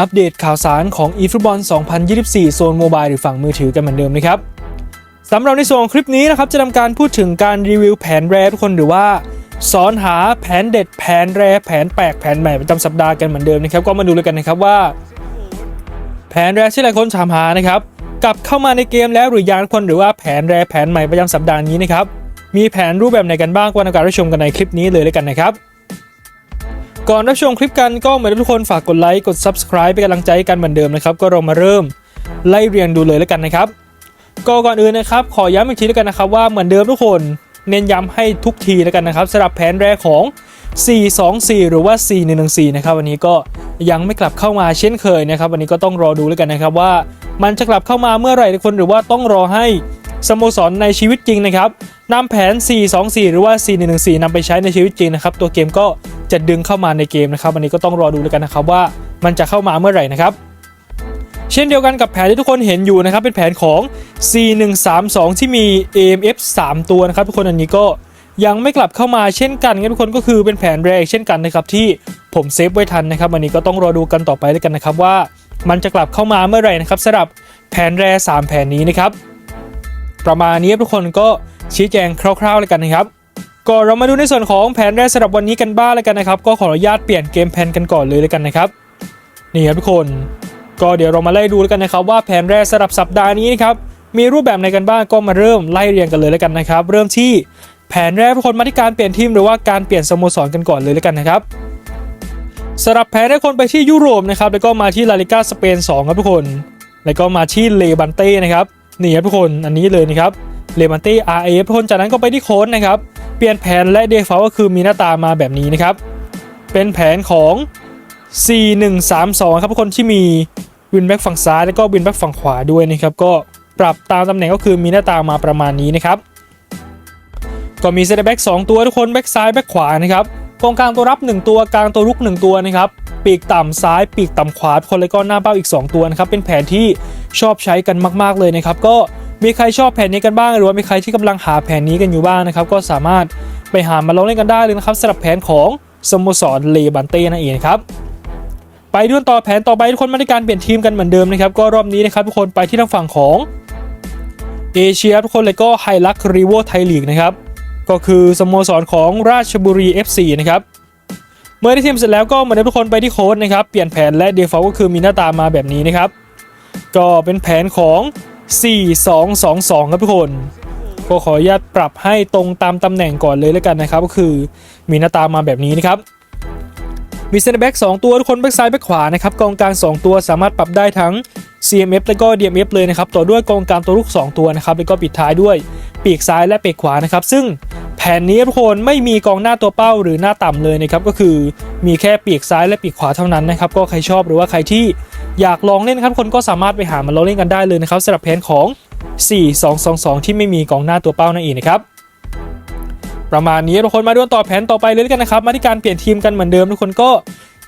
อัปเดตข่าวสารของ eFootball 2024 โซนโมบายหรือฝั่งมือถือกันเหมือนเดิมนะครับสำหรับในส่วนของคลิปนี้นะครับจะทำการพูดถึงการรีวิวแผนแรทุกคนหรือว่าสอนหาแผนเด็ดแผนแรแผนแปลกแผนใหม่ประจำสัปดาห์กันเหมือนเดิมนะครับก็มาดูเลยกันนะครับว่า แผนแรที่หลายคนถามหานะครับกลับเข้ามาในเกมแล้วหรือยังทุกคนหรือว่าแผนแรแผนใหม่ประจำสัปดาห์นี้นะครับมีแผนรูปแบบไหนกันบ้างก็นำการรับชมกันในคลิปนี้เลยเลยกันนะครับ ก่อนรับชมคลิปกันก็เหมือนทุกคนฝากกดไลค์กด subscribe เป็นกำลังใจให้กันเหมือนเดิมนะครับ ก็เรามาเริ่มไล่เรียงดูเลยแล้วกันนะครับก็ก่อนอื่นนะครับ ขอย้ำอีกทีแล้วกันนะครับว่าเหมือนเดิมทุกคนเน้นย้ำให้ทุกทีแล้วกันนะครับสำหรับแผนแรกของ 424 หรือว่า 4114 นะครับวันนี้ก็ยังไม่กลับเข้ามาเช่นเคยนะครับ วันนี้ก็ต้องรอดูแล้วกันนะครับว่ามันจะกลับเข้ามาเมื่อไหร่ทุกคนหรือว่าต้องรอให้ สโมสรในชีวิตจริงนะครับนำแผน 424 หรือว่า 4114นำไปใช้ในชีวิตจริงนะครับ ตัวเกมก็จะดึงเข้ามาในเกมนะครับวันนี้ก็ต้องรอดูแล้วกันนะครับว่ามันจะเข้ามาเมื่อไหร่นะครับ เช่นเดียวกันกับแผนที่ทุกคนเห็นอยู่นะครับ เป็นแผนของ C132 ที่มี AMF 3 ตัวนะครับ ทุกคนอันนี้ก็ยังไม่กลับเข้ามาเช่นกันครับทุกคนก็คือเป็นแผนแรกเช่นกันนะครับที่ผมเซฟไว้ทันนะครับวันนี้ก็ต้องรอดูกันต่อไปแล้วกันนะครับว่า มันจะกลับเข้ามาเมื่อไหร่นะครับสำหรับแผนแร3แผนนี้นะครับ ประมาณนี้ทุกคนก็ชี้แจงคร่าวๆเลยกันนะครับก็เรามาดูในส่วนของแผนแรกสำหรับวันนี้กันบ้างเลยกันนะครับ ก็ขออนุญาตเปลี่ยนเกมแพนกันก่อนเลยเลยกันนะครับนี่ครับทุกคน ก็เดี๋ยวเรามาไล่ดูแล้วกันนะครับ ว่าแผนแรกสำหรับสัปดาห์นี้นะครับมีรูปแบบไหนกันบ้างก็มาเริ่มไล่เรียงกันเลยแล้วกันนะครับ เริ่มที่แผนแรกทุกคนมาที่การเปลี่ยนทีมหรือว่าการเปลี่ยนสโมสรกันก่อนเลยแล้วกันนะครับสำหรับแผนแรกคนไปที่ยุโรปนะครับแล้วก็มาที่ลาลิก้าสเปน2ครับทุกคน แล้วก็มาที่เลบันเต้นะครับ นี่ครับทุกคนอันนี้เลยนะครับเลบันเต้ RAF ทุกคนจากนั้นก็ไปที่โค้ดนะครับ เปลี่ยนแผนและเดฟาก็คือมีหน้าตามาแบบนี้นะครับ เป็นแผนของ 4132 ครับทุกคนที่มีวินแบ็กฝั่งซ้ายแล้วก็วินแบ็กฝั่งขวาด้วยนะครับ ก็ปรับตามตำแหน่งก็คือมีหน้าตามาประมาณนี้นะครับ ก็มีเซนเตอร์แบ็ก2ตัวทุกคนแบ็กซ้ายแบ็กขวานะครับกองกลางตัวรับ 1 ตัวกลางตัวรุก 1 ตัวนะครับ ปีกต่ำซ้าย ปีกต่ำขวาคนแล้วก็หน้าเป้าอีก 2 ตัวนะครับเป็นแผนที่ชอบใช้กันมาก ๆเลยนะครับก็มีใครชอบแผนนี้กันบ้าง หรือว่ามีใครที่กำลังหาแผนนี้กันอยู่บ้างนะครับก็สามารถไปหามาลองเล่นกันได้เลยนะครับสำหรับแผนของสโมสรเลบันเต้นั่นเองครับไปดูกันต่อแผนต่อไปทุกคนมาในการเปลี่ยนทีมกันเหมือนเดิมนะครับก็รอบนี้นะครับทุกคนไปที่ทางฝั่งของเอเชียทุกคนเลยก็ไฮลักรีโวไทยลีกนะครับก็คือสโมสรของราชบุรี FC นะครับ เมื่อได้ทีมเสร็จแล้วก็เหมือนเดิมทุกคนไปที่โค้ดนะครับ เปลี่ยนแผนและเดฟอลก็คือมีหน้าตามาแบบนี้นะครับ ก็เป็นแผนของ 4-2-2-2 ครับทุกคนก็ขออนุญาตปรับให้ตรงตามตำแหน่งก่อนเลยแล้วกันนะครับ ก็คือมีหน้าตามาแบบนี้นะครับ มีเซนเตอร์แบ็ก2ตัวทุกคนแบ็กซ้ายแบ็กขวานะครับกองกลาง2ตัวสามารถปรับได้ทั้ง CMF และก็ DMF เลยนะครับ ต่อด้วยกองกลางตัวลูก 2 ตัวนะครับแล้วก็ปิดท้ายด้วยปีกซ้ายและปีกขวานะครับ ซึ่ง แผนนี้ทุกคนไม่มีกองหน้าตัวเป้าหรือหน้าต่ำเลยนะครับก็คือมีแค่ปีกซ้ายและปีกขวาเท่านั้นนะครับก็ใครชอบหรือว่าใครที่อยากลองเล่นครับคนก็สามารถไปหามาลองเล่นกันได้เลยนะครับสำหรับแผนของ 4-2-2-2 ที่ไม่มีกองหน้าตัวเป้านั่นเองนะครับประมาณนี้ทุกคนมาดูต่อแผนต่อไปเลยด้วกันนะครับ มาที่การเปลี่ยนทีมกันเหมือนเดิมทุกคนก็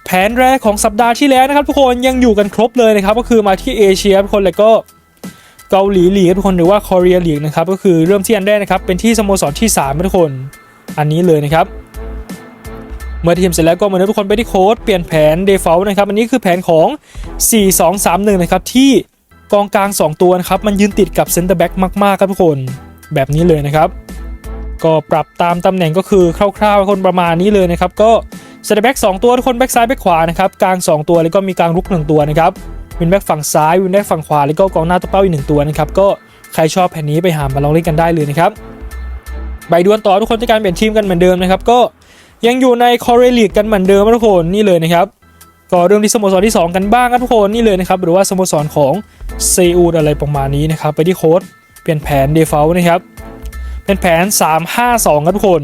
แผนแรกของสัปดาห์ที่แล้วนะครับ ทุกคนยังอยู่กันครบเลยนะครับ ก็คือมาที่เอเชียทุกคนแล้วก็ เกาหลีลีกทุกคนหรือว่าคอเรียลีกนะครับก็คือเริ่มที่อันแรกนะครับเป็นที่สโมสรที่3ทุกคนอันนี้เลยนะครับเมื่อทีมเสร็จแล้วก็เหมือนทุกคนไปที่โค้ดเปลี่ยนแผน default นะครับอันนี้คือแผนของ 4-2-3-1 นะครับที่กองกลาง 2 ตัวนะครับมันยืนติดกับเซนเตอร์แบ็กมากๆครับทุกคนแบบนี้เลยนะครับ ก็ปรับตามตำแหน่งก็คือคร่าวๆคนประมาณนี้เลยนะครับก็เซนเตอร์แบ็ก2ตัวทุกคนแบ็กซ้ายแบ็กขวานะครับกลาง 2 ตัวแล้วก็มีกลางรุก1ตัวนะครับ วินแบ็กฝั่งซ้ายวินแบ็กฝั่งขวาแล้วก็กองหน้าตัวเป้าอีกหนึ่งตัวนะครับก็ใครชอบแผนนี้ไปหามาลองเล่นกันได้เลยนะครับใบดวลต่อทุกคนจะการเปลี่ยนทีมกันเหมือนเดิมนะครับก็ยังอยู่ในคอเรลีกกันเหมือนเดิมนะทุกคนนี่เลยนะครับก็เรื่องที่สโมสรที่ 2 กันบ้างครับทุกคนนี่เลยนะครับหรือว่าสโมสรของเซอูดอะไรประมาณนี้นะครับไปที่โค้ดเปลี่ยนแผนเดฟ a ลนะครับเป็นแผน 352ครับทุกคน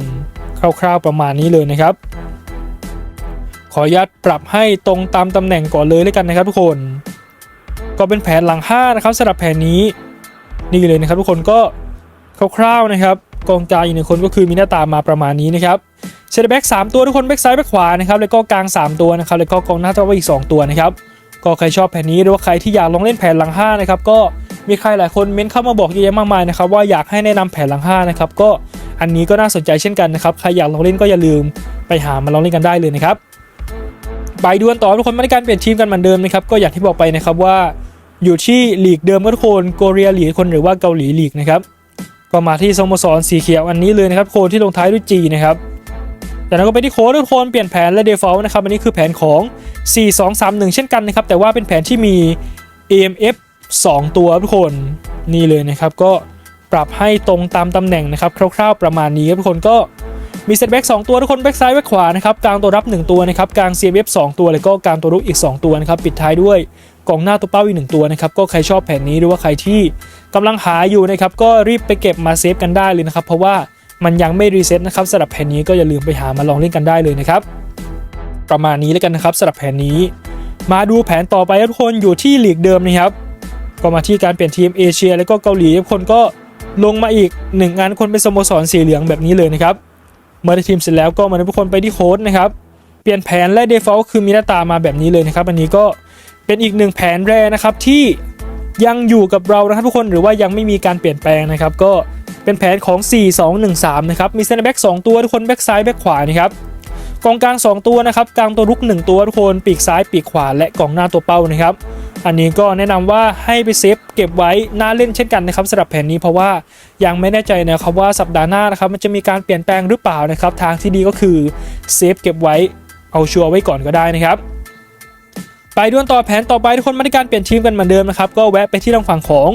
คร่าวๆประมาณนี้เลยนะครับ ขออนุญาตปรับให้ตรงตามตำแหน่งก่อนเลยแล้วกันนะครับทุกคน ก็เป็นแผนหลัง5นะครับสำหรับแผนนี้นี่เลยนะครับทุกคนก็คร่าวๆนะครับกองกลางอีกหนึ่งคนก็คือมีหน้าตามาประมาณนี้นะครับเซนเตแบ็กสามตัวทุกคนแบ็กซ้ายแบ็กขวานะครับแล้วก็กลาง 3 ตัวนะครับแล้วก็กองหน้าตัวอีก 2 ตัวนะครับก็ใครชอบแผนนี้หรือว่าใครที่อยากลองเล่นแผนหลัง5นะครับก็มีใครหลายคนเม้นเข้ามาบอกเยอะแยะมากมายนะครับว่าอยากให้แนะนำแผนหลัง5นะครับก็อันนี้ก็น่าสนใจเช่นกันนะครับใครอยากลองเล่นก็อย่าลืมไปหามาลองเล่นกันได้เลยนะครับ ไปดวลต่อทุกคนม่ได้การเปลี่ยนทีมกันเหมือนเดิมนะครับก็อย่างที่บอกไปนะครับว่าอยู่ที่ลีกเดิมก็ทุกคนโกเรียลีกคนหรือว่าเกาหลีลีกนะครับก็มาที่สโมสรสีเขียวอันนี้เลยนะครับโคนที่ลงท้ายด้วย G นะครับจากนั้นก็ไปที่โค้ดทุกคนเปลี่ยนแผนและ default นะครับอันนี้คือแผนของ 4 2 3 1 เช่นกันนะครับแต่ว่าเป็นแผนที่มี AMF 2 ตัวทุกคนนี่เลยนะครับก็ปรับให้ตรงตามตำแหน่งนะครับคร่าวๆประมาณนี้ครับทุกคนก็ มีเซตแบ็ก2ตัวทุกคนแบ็กซ้ายแบ็กขวานะครับกลางตัวรับ 1 ตัวนะครับกลาง CMF 2ตัวแล้วก็กลางตัวรุกอีก 2 ตัวนะครับปิดท้ายด้วยกองหน้าตัวเป้าอีก1ตัวนะครับก็ใครชอบแผนนี้หรือว่าใครที่กำลังหาอยู่นะครับก็รีบไปเก็บมาเซฟกันได้เลยนะครับเพราะว่ามันยังไม่รีเซ็ตนะครับสำหรับแผนนี้ก็อย่าลืมไปหามาลองเล่นกันได้เลยนะครับประมาณนี้แล้วกันนะครับสำหรับแผนนี้ มาดูแผนต่อไปทุกคนอยู่ที่หลีกเดิมนะครับก็มาที่การเปลี่ยนทีมเอเชีย แล้วก็เกาหลีทุกคนก็ลงมาอีกหนึ่งงานคนเป็นสโมสรสีเหลืองแบบนี้เลยนะครับ เมื่อได้ทีมเสร็จแล้วก็มาทุกคนไปที่โค้ดนะครับเปลี่ยนแผนและ default คือมีหน้าตามาแบบนี้เลยนะครับ อันนี้ก็เป็นอีกหนึ่งแผนแรกนะครับที่ยังอยู่กับเรานะครับทุกคนหรือว่ายังไม่มีการเปลี่ยนแปลงนะครับ ก็เป็นแผนของ 4 2 1 3 นะครับ มีเซนเตอร์แบ็ก2ตัวทุกคนแบ็กซ้ายแบ็กขวานะครับกองกลาง 2 ตัวนะครับกลางตัวรุก 1 ตัวทุกคนปีกซ้ายปีกขวาและกองหน้าตัวเป้านะครับ อันนี้ก็แนะนำว่าให้ไปเซฟเก็บไว้หน้าเล่นเช่นกันนะครับสำหรับแผนนี้เพราะว่ายังไม่แน่ใจนะครับว่าสัปดาห์หน้านะครับมันจะมีการเปลี่ยนแปลงหรือเปล่านะครับทางที่ดีก็คือเซฟเก็บไว้เอาชัวร์ไว้ก่อนก็ได้นะครับไปดวลต่อแผนต่อไปทุกคนมาที่การเปลี่ยนทีมกันเหมือนเดิมนะครับก็แวะไปที่ทางฝั่งของ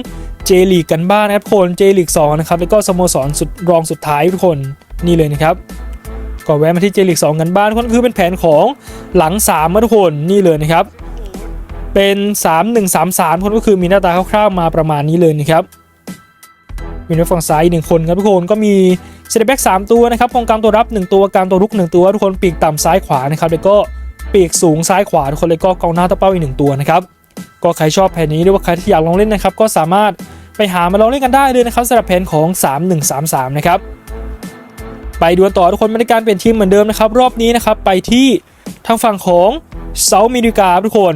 เจลีกกันบ้างนะครับทุกคนเจลีก2นะครับแล้วก็สโมสรสุดรองสุดท้ายทุกคนนี่เลยนะครับก็แวะมาที่เจลีก2กันบ้างทุกคนคือเป็นแผนของหลัง3มทุกคนนี่เลยนะครับ เป็น 3 1 3 3 คนก็คือมีหน้าตาคร่าวๆมาประมาณนี้เลยนะครับมีในฝั่งซ้ายอีกหนึ่งคนครับทุกคนก็มีเซตแบ็ก3ตัวนะครับกองกลางตัวรับ 1 ตัวกลางตัวรุก 1 ตัวทุกคนปีกต่ำซ้ายขวานะครับแล้วก็ปีกสูงซ้ายขวาทุกคนเลยก็กองหน้าตัวเป้าอีกหนึ่งตัวนะครับก็ใครชอบแผนนี้หรือว่าใครที่อยากลองเล่นนะครับก็สามารถไปหามาลองเล่นกันได้เลยนะครับสำหรับแผนของ 3 1 3 3 นะครับไปดวลต่อทุกคนมาในการเปลี่ยนทีมเหมือนเดิมนะครับรอบนี้นะครับไปที่ทางฝั่งของเซาท์อเมริกาทุกคน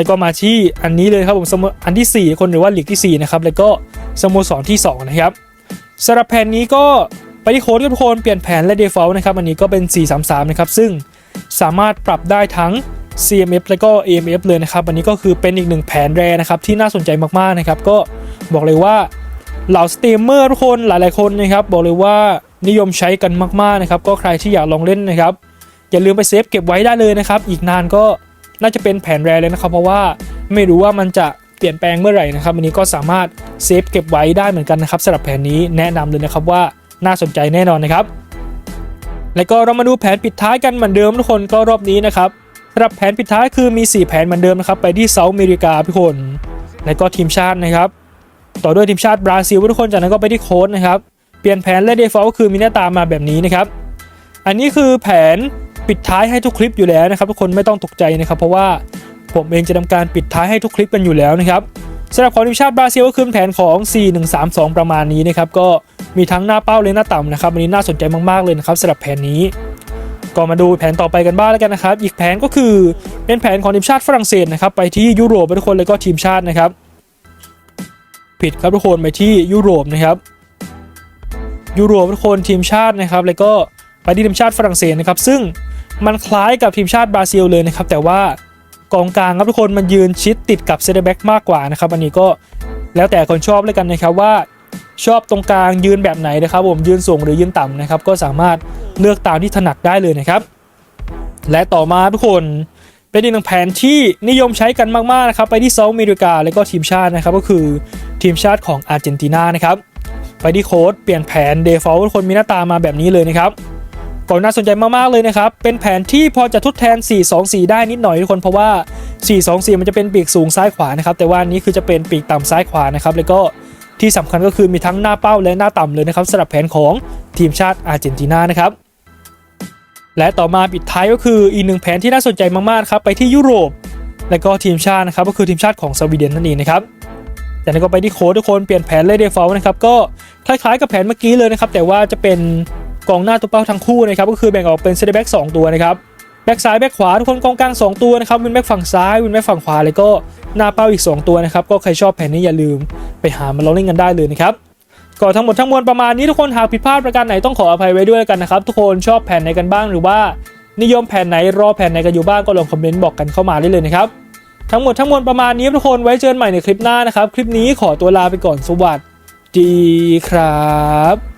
แล้วก็มาที่อันนี้เลยครับผมสมอันที่ 4 คนหรือว่าลีกที่ 4 นะครับ แล้วก็สโมสรที่ 2 นะครับสำหรับแผนนี้ก็ไปที่โค้ดทุกคนเปลี่ยนแผนและ default นะครับ อันนี้ก็เป็น 433 นะครับ ซึ่งสามารถปรับได้ทั้ง CMF และก็ AMF เลยนะครับ อันนี้ก็คือเป็นอีกหนึ่งแผนแรนะครับที่น่าสนใจมากๆนะครับ ก็บอกเลยว่าเหล่าสตรีมเมอร์ทุกคนหลายๆคนนะครับ บอกเลยว่านิยมใช้กันมากๆนะครับ ก็ใครที่อยากลองเล่นนะครับ อย่าลืมไปเซฟเก็บไว้ได้เลยนะครับ อีกนานก็ น่าจะเป็นแผนแรเลยนะครับเพราะว่าไม่รู้ว่ามันจะเปลี่ยนแปลงเมื่อไหร่นะครับอันนี้ก็สามารถเซฟเก็บไว้ได้เหมือนกันนะครับสำหรับแผนนี้แนะนำเลยนะครับว่าน่าสนใจแน่นอนนะครับ แล้วก็เรามาดูแผนปิดท้ายกันเหมือนเดิมทุกคนก็รอบนี้นะครับสำหรับแผนปิดท้ายคือมี 4 แผนเหมือนเดิมนะครับไปที่เซาท์อเมริกาทุกคน แล้วก็ทีมชาตินะครับ ต่อด้วยทีมชาติบราซิลทุกคนจากนั้นก็ไปที่โค้ดนะครับเปลี่ยนแผนและ default ก็คือมีหน้าตามาแบบนี้นะครับ อันนี้คือแผน ปิดท้ายให้ทุกคลิปอยู่แล้วนะครับทุกคนไม่ต้องตกใจนะครับ เพราะว่าผมเองจะทำการปิดท้ายให้ทุกคลิปกันอยู่แล้วนะครับสำหรับของทีมชาติบราซิลก็คือแผนของ 4-1-3-2 ประมาณนี้นะครับก็มีทั้งหน้าเป้าและหน้าต่ำนะครับอันนี้น่าสนใจมากๆเลยนะครับสำหรับแผนนี้ก็มาดูแผนต่อไปกันบ้างแล้วกันนะครับ อีกแผนก็คือเป็นแผนของทีมชาติฝรั่งเศสนะครับไปที่ยุโรปทุกคนเลยก็ทีมชาตินะครับ ผิดครับทุกคนไปที่ยุโรปนะครับ ยุโรปทุกคนทีมชาตินะครับ แล้วก็ไปที่ทีมชาติฝรั่งเศสนะครับ ซึ่ง มันคล้ายกับทีมชาติบราซิลเลยนะครับ แต่ว่ากองกลางครับทุกคนมันยืนชิดติดกับเซนเตอร์แบ็กมากกว่านะครับอันนี้ก็แล้วแต่คนชอบเลยกันนะครับว่าชอบตรงกลางยืนแบบไหนนะครับผมยืนสูงหรือยืนต่ำนะครับก็สามารถเลือกตามที่ถนัดได้เลยนะครับ และต่อมาทุกคนเป็นอีกหนึ่งแผนที่นิยมใช้กันมากๆนะครับไปที่เซาท์อเมริกาแล้วก็ทีมชาตินะครับก็คือทีมชาติของอาร์เจนตินานะครับไปที่โค้ดเปลี่ยนแผน default ทุกคนมีหน้าตามาแบบนี้เลยนะครับ ก็น่าสนใจมากๆเลยนะครับ เป็นแผนที่พอจะทดแทน 4-2-4 ได้นิดหน่อยทุกคนเพราะว่า 4-2-4 มันจะเป็นปีกสูงซ้ายขวานะครับ แต่ว่านี้คือจะเป็นปีกต่ำซ้ายขวานะครับ แล้วก็ที่สำคัญก็คือมีทั้งหน้าเป้าและหน้าต่ำเลยนะครับสำหรับแผนของทีมชาติอาร์เจนตินานะครับและต่อมาปิดท้ายก็คืออีกหนึ่งแผนที่น่าสนใจมากๆครับไปที่ยุโรป แล้วก็ทีมชาตินะครับก็คือทีมชาติของสวีเดนนั่นเองนะครับจากนั้นก็ไปที่โค้ดทุกคนเปลี่ยนแผนเลยเดฟอลนะครับก็คล้ายๆกับแผนเมื่อกี้เลยนะครับแต่ว่าจะเป็น กองหน้าตัวเป้าทั้งคู่นะครับก็คือแบ่งออกเป็นเซนเตอร์แบ็กสองตัวนะครับแบ็กซ้ายแบ็กขวาทุกคนกองกลางสองตัวนะครับวินแบ็กฝั่งซ้ายวินแบ็กฝั่งขวาแล้วก็หน้าเป้าอีกสองตัวนะครับก็ใครชอบแผนนี้อย่าลืมไปหามาลองเล่นกันได้เลยนะครับก็ทั้งหมดทั้งมวลประมาณนี้ทุกคนหากผิดพลาดประการไหนต้องขออภัยไว้ด้วยกันนะครับทุกคนชอบแผนไหนกันบ้างหรือว่า นิยมแผนไหนรอแผนไหนกันอยู่บ้างก็ลองคอมเมนต์บอกกันเข้ามาได้เลยนะครับทั้งหมดทั้งมวลประมาณนี้ทุกคนไว้เจอกันใหม่ในคลิปหน้านะครับคลิปนี้ขอตัวลาไปก่อนสวัสดีครับ